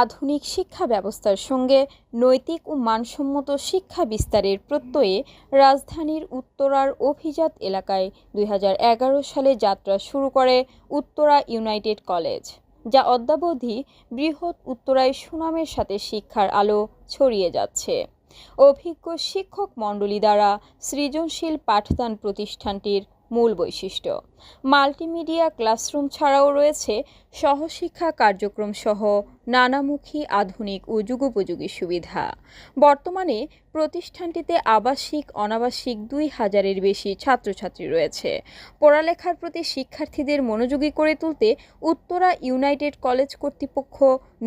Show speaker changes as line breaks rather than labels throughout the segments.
আধুনিক শিক্ষা ব্যবস্থার সঙ্গে নৈতিক ও মানসম্মত শিক্ষা বিস্তারের প্রত্যয়ে রাজধানীর উত্তরার অভিজাত এলাকায় দু হাজার এগারো সালে যাত্রা শুরু করে উত্তরা ইউনাইটেড কলেজ, যা অদ্যাবধি বৃহৎ উত্তরায় সুনামের সাথে শিক্ষার আলো ছড়িয়ে যাচ্ছে। অভিজ্ঞ শিক্ষক মণ্ডলী দ্বারা সৃজনশীল পাঠদান প্রতিষ্ঠানটির মূল বৈশিষ্ট্য। মাল্টিমিডিয়া ক্লাসরুম ছাড়াও রয়েছে সহশিক্ষা কার্যক্রম সহ নানামুখী আধুনিক ও যুগোপযোগী সুবিধা। বর্তমানে প্রতিষ্ঠানটিতে আবাসিক, অনাবাসিক দুই হাজারের বেশি ছাত্রছাত্রী রয়েছে। পড়ালেখার প্রতি শিক্ষার্থীদের মনোযোগী করে তুলতে উত্তরা ইউনাইটেড কলেজ কর্তৃপক্ষ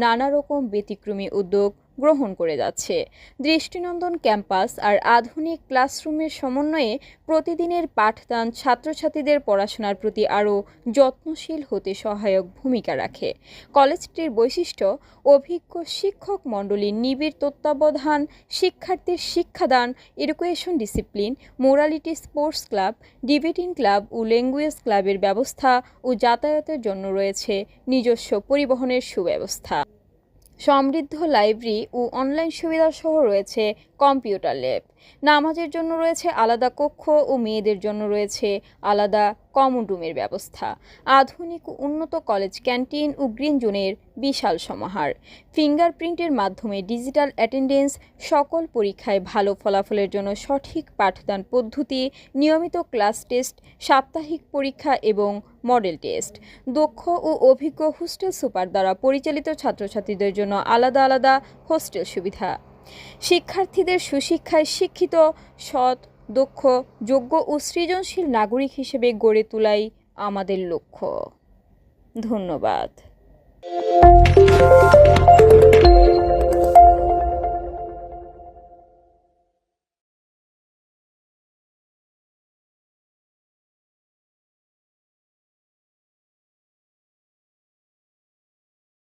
নানা রকম ব্যতিক্রমী উদ্যোগ গ্রহণ করে যাচ্ছে। দৃষ্টিনন্দন ক্যাম্পাস আর আধুনিক ক্লাসরুমের সমন্বয়ে প্রতিদিনের পাঠদান ছাত্রছাত্রীদের পড়াশোনার প্রতি আরও যত্নশীল হতে সহায়ক ভূমিকা রাখে। কলেজটির বৈশিষ্ট্য, অভিজ্ঞ শিক্ষক মণ্ডলীর নিবিড় তত্ত্বাবধান, শিক্ষার্থীর শিক্ষাদান education discipline morality sports club debating club ও ল্যাঙ্গুয়েজ ক্লাবের ব্যবস্থা ও যাতায়াতের জন্য রয়েছে নিজস্ব পরিবহনের সুব্যবস্থা। সমৃদ্ধ লাইব্রেরি ও অনলাইন সুবিধা সহ রয়েছে কম্পিউটার ল্যাব। নামাজের জন্য রয়েছে আলাদা কক্ষ ও মেয়েদের জন্য রয়েছে আলাদা কমন রুমের ব্যবস্থা। আধুনিক ও উন্নত কলেজ ক্যান্টিন ও গ্রিন জোনের বিশাল সমাহার। ফিঙ্গারপ্রিন্টের মাধ্যমে ডিজিটাল অ্যাটেন্ডেন্স সকল পরীক্ষায় ভালো ফলাফলের জন্য সঠিক পাঠদান পদ্ধতি, নিয়মিত ক্লাস টেস্ট, সাপ্তাহিক পরীক্ষা এবং মডেল টেস্ট। দক্ষ ও অভিজ্ঞ হোস্টেল সুপার দ্বারা পরিচালিত ছাত্রছাত্রীদের জন্য আলাদা আলাদা হোস্টেল সুবিধা। শিক্ষার্থীদের সুশিক্ষায় শিক্ষিত, সৎ, দক্ষ, যোগ্য ও সৃজনশীল নাগরিক হিসেবে গড়ে তোলাই আমাদের লক্ষ্য। ধন্যবাদ।